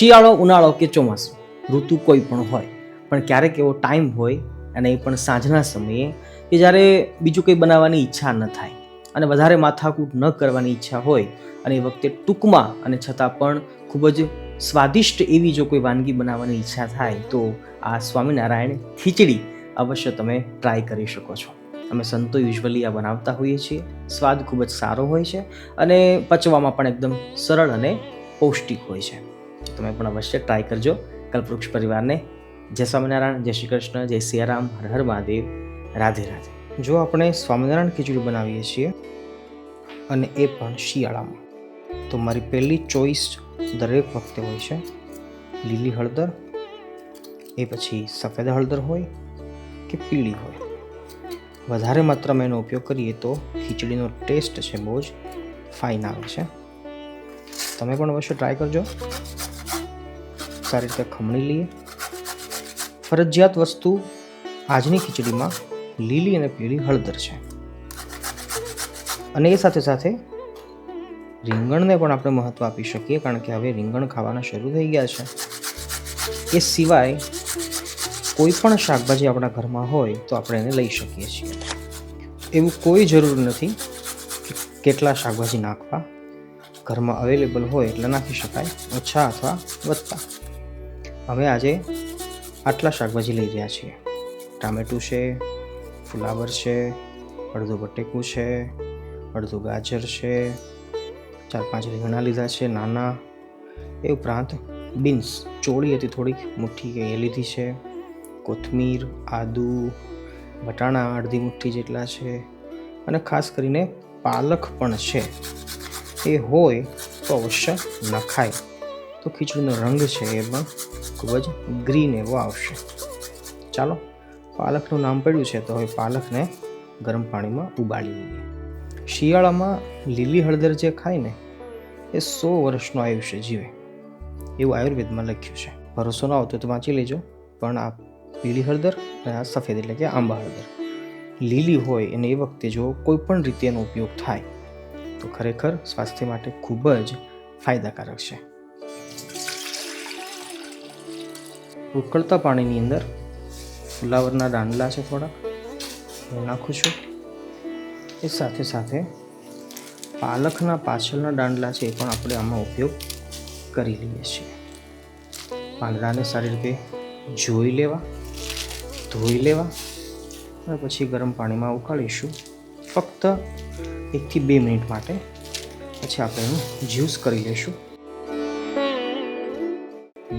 શિયાળો, ઉનાળો કે ચોમાસું? ઋતુ કોઈ પણ હોય. પણ ક્યારેક એવો ટાઈમ હોય અને એ પણ સાંજના સમયે કે જ્યારે બીજું કંઈ બનાવવાની ઈચ્છા ન થાય અને વધારે માથાકૂટ ન કરવાની ઈચ્છા હોય અને એ વખતે ટૂંકમાં અને છતાં પણ ખૂબ જ સ્વાદિષ્ટ એવી જો કોઈ વાનગી બનાવવાની ઈચ્છા થાય તો આ સ્વામિનારાયણ ખીચડી અવશ્ય તમે ટ્રાય કરી શકો છો. અમે સંતો યુઝ્યુઅલી આ બનાવતા હોઈએ છીએ. સ્વાદ ખૂબ જ સારો હોય છે અને પચવામાં પણ એકદમ સરળ અને પૌષ્ટિક હોય છે. તમે પણ અવશ્ય ટ્રાય કરજો. કલ્પવૃક્ષ પરિવારને જય સ્વામિનારાયણ, જય શ્રી કૃષ્ણ, જય સિયારામ, હર હર મહાદેવ, રાધે રાધે. જો આપણે સ્વામિનારાયણ ખીચડી બનાવીએ છીએ અને એ પણ શિયાળામાં, તો મારી પહેલી ચોઈસ દરેક વખતે હોય છે લીલી હળદર, એ પછી સફેદ હળદર હોય કે પીળી હોય. વધારે માત્રામાં એનો ઉપયોગ કરીએ તો ખીચડીનો ટેસ્ટ છે બહુ જ ફાઇન આવે છે. તમે પણ અવશ્ય ટ્રાય કરજો. સારી રીતે ખમણી લઈએ. ફરજિયાત વસ્તુ આજની ખીચડીમાં લીલી અને પીળી હળદર છે. અને એ સાથે સાથે રીંગણને પણ આપણે મહત્ત્વ આપી શકીએ, કારણ કે હવે રીંગણ ખાવાના શરૂ થઈ ગયા છે. એ સિવાય કોઈ પણ શાકભાજી આપણા ઘરમાં હોય તો આપણે એને લઈ શકીએ છીએ. એવું કોઈ જરૂર નથી કે કેટલા શાકભાજી નાખવા. ઘરમાં અવેલેબલ હોય એટલે નાખી શકાય, ઓછા અથવા વધતા. અમે આજે આટલા શાકભાજી લઈ રહ્યા છીએ. ટામેટું છે, ફુલાવર છે, અડધું બટેકું છે, અડધું ગાજર છે, ચાર પાંચ રીંગણા લીધા છે, નાના. એ ઉપરાંત બીન્સ, ચોળી હતી થોડીક, મુઠ્ઠી એ લીધી છે, કોથમીર, આદુ, વટાણા અડધી મુઠ્ઠી જેટલા છે અને ખાસ કરીને પાલક પણ છે. એ હોય તો અવશ્ય નખાય. તો ખીચડીનો રંગ છે એ પણ ખૂબ જ ગ્રીન એવો આવશે. ચાલો, પાલકનું નામ પડ્યું છે તો હવે પાલકને ગરમ પાણીમાં ઉબાળી લઈએ. શિયાળામાં લીલી હળદર જે ખાય ને, એ સો વર્ષનું આયુષ્ય જીવે. એવું આયુર્વેદમાં લખ્યું છે. ભરોસો ન આવતો તો વાંચી લેજો. પણ આ લીલી હળદર અને આ સફેદ એટલે કે આંબા હળદર. લીલી હોય અને એ વખતે જો કોઈ પણ રીતે એનો ઉપયોગ થાય, તો ખરેખર સ્વાસ્થ્ય માટે ખૂબ જ ફાયદાકારક છે. ઉકળતા પાણીની અંદર ફુલાવરના દાંડલા છે થોડા હું નાખું છું. એ સાથે સાથે પાલકના પાછળના દાંડલા છે એ પણ આપણે આમાં ઉપયોગ કરી લઈએ છીએ. પાંદડાને સારી રીતે જોઈ લેવા, ધોઈ લેવા અને પછી ગરમ પાણીમાં ઉકાળીશું. ફક્ત એકથી બે મિનિટ માટે પછી આપણે એનું જ્યુસ કરી લઈશું.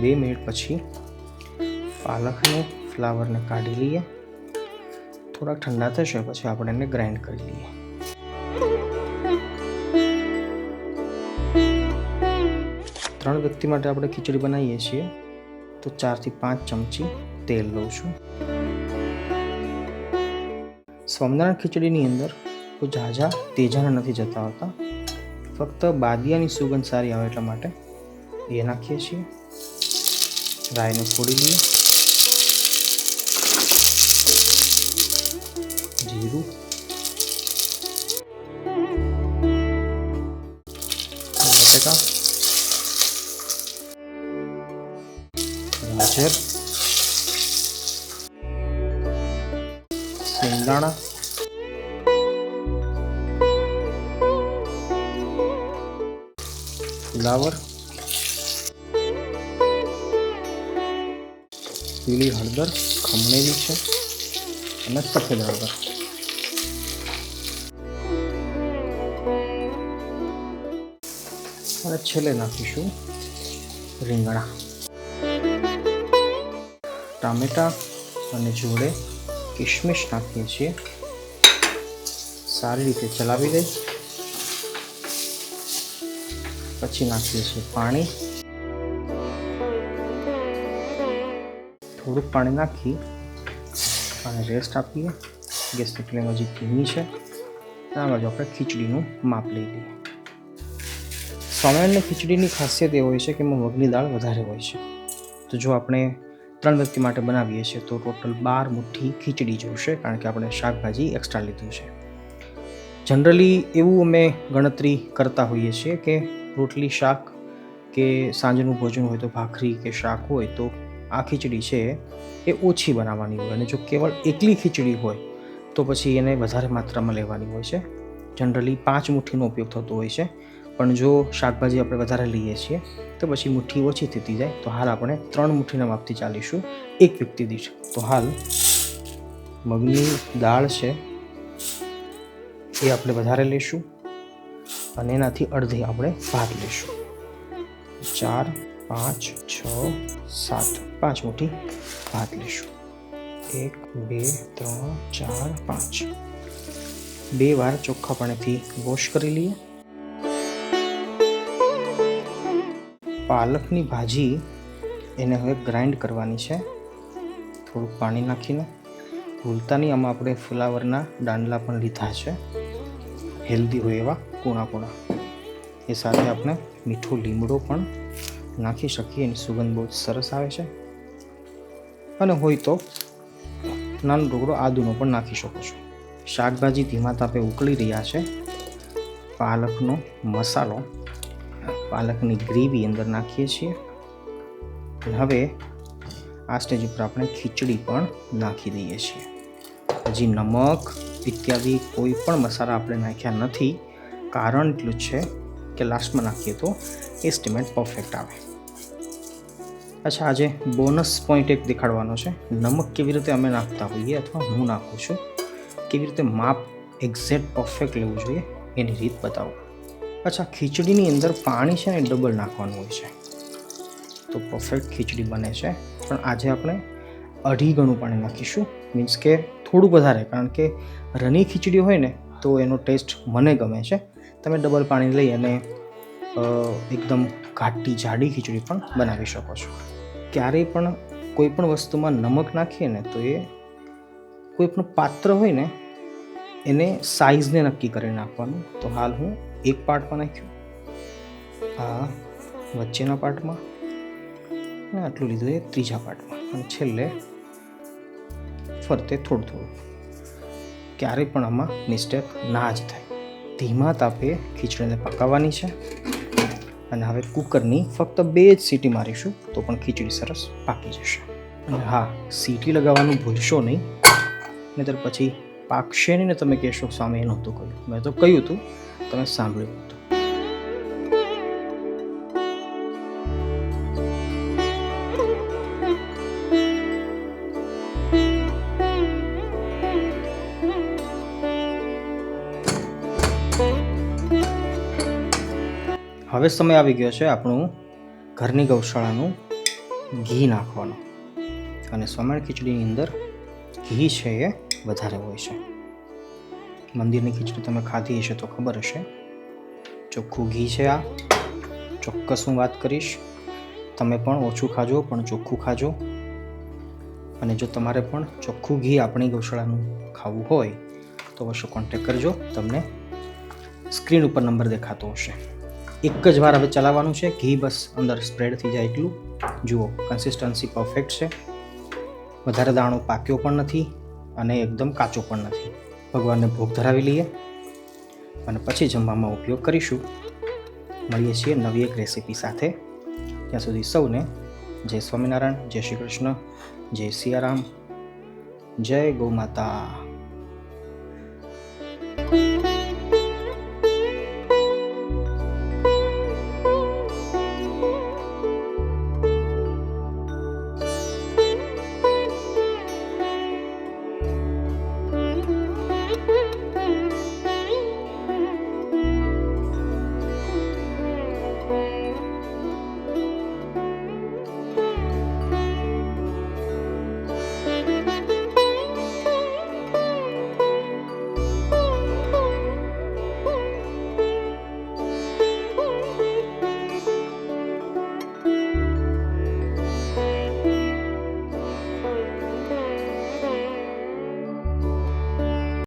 બે મિનિટ પછી પાલકને, ફ્લાવરને કાઢી લઈએ. થોડાક ઠંડા થશે પછી આપણે એને ગ્રાઇન્ડ કરી લઈએ. ત્રણ વ્યક્તિ માટે આપણે ખીચડી બનાવીએ છીએ. તો ચારથી પાંચ ચમચી તેલ લઉં છું. સ્વામિનારાયણ ખીચડીની અંદર કોઈ ઝાઝા તેજાના નથી જતા હોતા ફક્ત બાદિયાની સુગંધ સારી આવે એટલા માટે એ નાખીએ છીએ. રાઈને ફોડી લઈએ. જીરું બટેકા ગાજર સિંગદાણા ફ્લાવર પીળી હળદર ખમણેલી છે અને સફેદ હળદર અને છેલ્લે નાખીશું રીંગણા. ટામેટા અને જોડે કિશમિશ નાખીએ છીએ. સારી રીતે ચલાવી દઈ પછી નાખીએ છીએ પાણી. થોડુંક પાણી નાખી અને રેસ્ટ આપીએ. ગેસની ફ્લેમ હજી ધીમી છે. આ બાજુ આપણે ખીચડીનું માપ લઈ લઈએ. સ્વામિનારાયણની ખીચડીની ખાસિયત એ હોય છે કે એમાં મગની દાળ વધારે હોય છે. તો જો આપણે ત્રણ વ્યક્તિ માટે બનાવીએ છીએ, તો ટોટલ બાર મુઠ્ઠી ખીચડી જોશે, કારણ કે આપણે શાકભાજી એક્સ્ટ્રા લીધું છે. જનરલી એવું અમે ગણતરી કરતા હોઈએ છીએ કે રોટલી શાક કે સાંજનું ભોજન હોય તો ભાખરી કે શાક હોય તો આ ખીચડી છે એ ઓછી બનાવવાની હોય અને જો કેવળ એકલી ખીચડી હોય તો પછી એને વધારે માત્રામાં લેવાની હોય છે. જનરલી પાંચ મુઠ્ઠીનો ઉપયોગ થતો હોય છે. પણ જો શાકભાજી આપણે વધારે લઈએ છીએ, તો પછી મુઠ્ઠી ઓછી થતી જાય. તો હાલ આપણે ત્રણ મુઠ્ઠીના માપથી ચાલીશું. એક વ્યક્તિ દીઠ. તો હાલ મગની દાળ છે, એ આપણે વધારે લઈશું અને એનાથી અડધી આપણે ભાત લઈશું. ચાર, પાંચ, છ, સાત, પાંચ મુઠ્ઠી ભાત લઈશું. એક, બે, ત્રણ, ચાર, પાંચ. બે વાર ચોખ્ખાપણેથી વોશ કરી લઈએ. પાલકની ભાજી એને હવે ગ્રાઇન્ડ કરવાની છે. થોડુંક પાણી નાખીને. ભૂલતા નહીં, આમાં આપણે ફુલાવરના દાંડલા પણ લીધા છે. હેલ્ધી હોય એવા કૂણા કૂણા. એ સાથે આપણે મીઠો લીમડો પણ નાખી શકીએ, એની સુગંધ બહુ સરસ આવે છે. અને હોય તો નાનો ટુકડો આદુનો પણ નાખી શકો છો. શાકભાજી ધીમા તાપે ઉકળી રહ્યા છે. પાલકનો મસાલો પાલકની ગ્રેવી અંદર નાખીએ છીએ. હવે આ સ્ટેજ ઉપર આપણે ખીચડી પણ નાખી દઈએ છીએ. હજી નમક ઇત્યાદિ કોઈ પણ મસાલા આપણે નાખ્યા નથી. કારણ એટલું છે કે લાસ્ટમાં નાખીએ તો એસ્ટિમેટ પરફેક્ટ આવે. અચ્છા, આજે બોનસ પોઈન્ટ એક દેખાડવાનો છે. નમક કેવી રીતે અમે નાખતા હોઈએ અથવા હું નાખું છું? કેવી રીતે માપ એક્ઝેક્ટ પરફેક્ટ લેવું જોઈએ? એની રીત બતાવો. અચ્છા, ખીચડીની અંદર પાણી છે ને ડબલ નાખવાનું હોય છે. તો પરફેક્ટ ખીચડી બને છે. પણ આજે આપણે અઢી ગણું પાણી નાખીશું. મીન્સ કે થોડું વધારે, કારણ કે રની ખીચડી હોય ને, તો એનો ટેસ્ટ મને ગમે છે. તમે ડબલ પાણી લઈ અને એકદમ ઘાટી જાડી ખીચડી પણ બનાવી શકો છો. ક્યારેય પણ કોઈ પણ વસ્તુમાં નમક નાખીએ ને, તો એ કોઈ પણ પાત્ર હોય ને એને સાઇઝને નક્કી કરી નાખવાનું. તો હાલ હું એક પાર્ટમાં નાખ્યું આ વચ્ચેના પાર્ટમાં અને આટલું લીધું એ ત્રીજા પાર્ટમાં અને છેલ્લે ફરતે થોડું થોડું. ક્યારેય પણ આમાં મિસ્ટેક ના જ થાય. ધીમા તાપે ખીચડીને પકાવવાની છે. અને હવે કુકરની ફક્ત બે જ સીટી મારીશું, તો પણ ખીચડી સરસ પાકી જશે. અને હા, સીટી લગાવવાનું ભૂલશો નહીં. નહીતર પછી પાકશે નહીં ને તમે કહેશો, સ્વામી નહોતું કહ્યું મેં તો કહ્યું હતું, તમે સાંભળ્યું હતું. હવે સમય આવી ગયો છે આપણું ઘરની ગૌશાળાનું ઘી નાખવાનું. અને સમેણ ખીચડીની અંદર ઘી છે એ વધારે હોય છે. મંદિરની ખીચડી તમે ખાધી હશે તો ખબર હશે. ચોખ્ખું ઘી છે આ. ચોક્કસ હું વાત કરીશ. તમે પણ ઓછું ખાજો, પણ ચોખ્ખું ખાજો. અને જો તમારે પણ ચોખ્ખું ઘી આપણી ગૌશાળાનું ખાવું હોય, તો અવશ્ય કોન્ટેક કરજો. તમને સ્ક્રીન ઉપર નંબર દેખાતો હશે. એક જ વાર હવે ચલાવવાનું છે. ઘી બસ અંદર સ્પ્રેડ થઈ જાય એટલું. જુઓ કન્સિસ્ટન્સી પરફેક્ટ છે. વધારે દાણો પાક્યો પણ નથી. અને એકદમ કાચો પણ નથી. ભગવાનને ભોગ ધરાવી લઈએ અને પછી જમવામાં ઉપયોગ કરીશું. મળીએ છીએ નવી એક રેસીપી સાથે. ત્યાં સુધી સૌને જય સ્વામિનારાયણ, જય શ્રી કૃષ્ણ, જય સિયારામ, જય ગૌ માતા